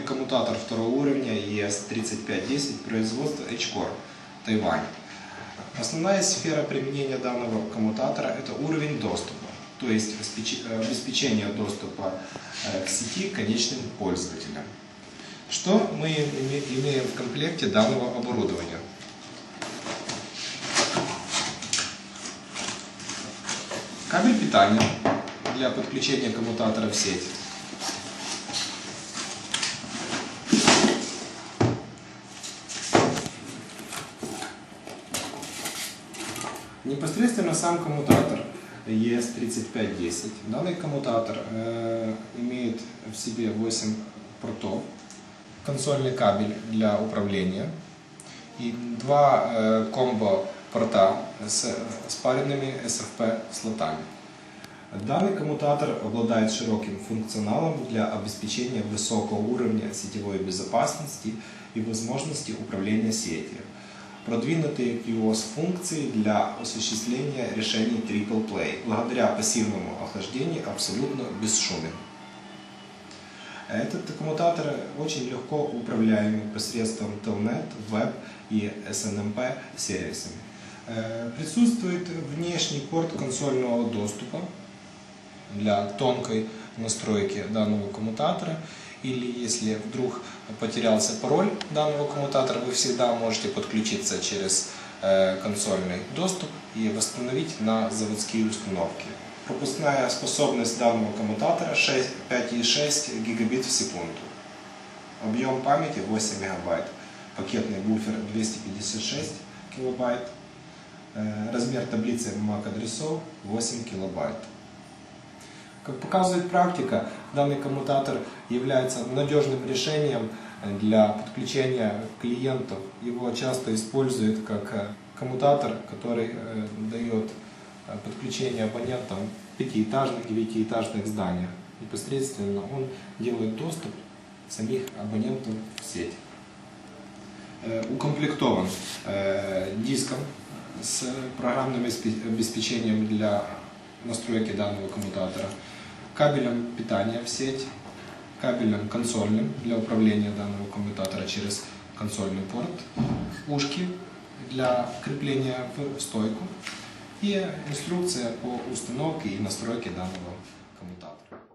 коммутатор второго уровня ES3510 производства H-Core, Тайвань. Основная сфера применения данного коммутатора – это уровень доступа, то есть обеспеч- обеспечение доступа э, к сети конечным пользователям. Что мы име- имеем в комплекте данного оборудования? Кабель питания для подключения коммутатора в сеть. Непосредственно сам коммутатор ES3510. Данный коммутатор э, имеет в себе 8 портов, консольный кабель для управления и два э, комбо-порта с спаренными SFP слотами. Данный коммутатор обладает широким функционалом для обеспечения высокого уровня сетевой безопасности и возможности управления сетью. Продвинутые QoS функции для осуществления решений Triple Play, благодаря пассивному охлаждению абсолютно бесшумен. Этот коммутатор очень легко управляемый посредством Telnet, Web и SNMP сервисами. Э, Присутствует внешний порт консольного доступа для тонкой настройки данного коммутатора. Или если вдруг потерялся пароль данного коммутатора, вы всегда можете подключиться через э, консольный доступ и восстановить на заводские установки. Пропускная способность данного коммутатора 6 5,6 гигабит в секунду. Объем памяти 8 мегабайт. Пакетный буфер 256 килобайт. Э, Размер таблицы MAC-адресов 8 килобайт. Как показывает практика, данный коммутатор является надежным решением для подключения клиентов. Его часто используют как э, коммутатор, который э, дает э, подключение абонентам пятиэтажных, девятиэтажных зданиях. Непосредственно он делает доступ самих абонентов в сеть. Укомплектован диском с программным обеспе- обеспечением для настройки данного коммутатора, кабелем питания в сеть, кабелем консольным для управления данного коммутатора через консольный порт, ушки для крепления в стойку и инструкция по установке и настройке данного коммутатора.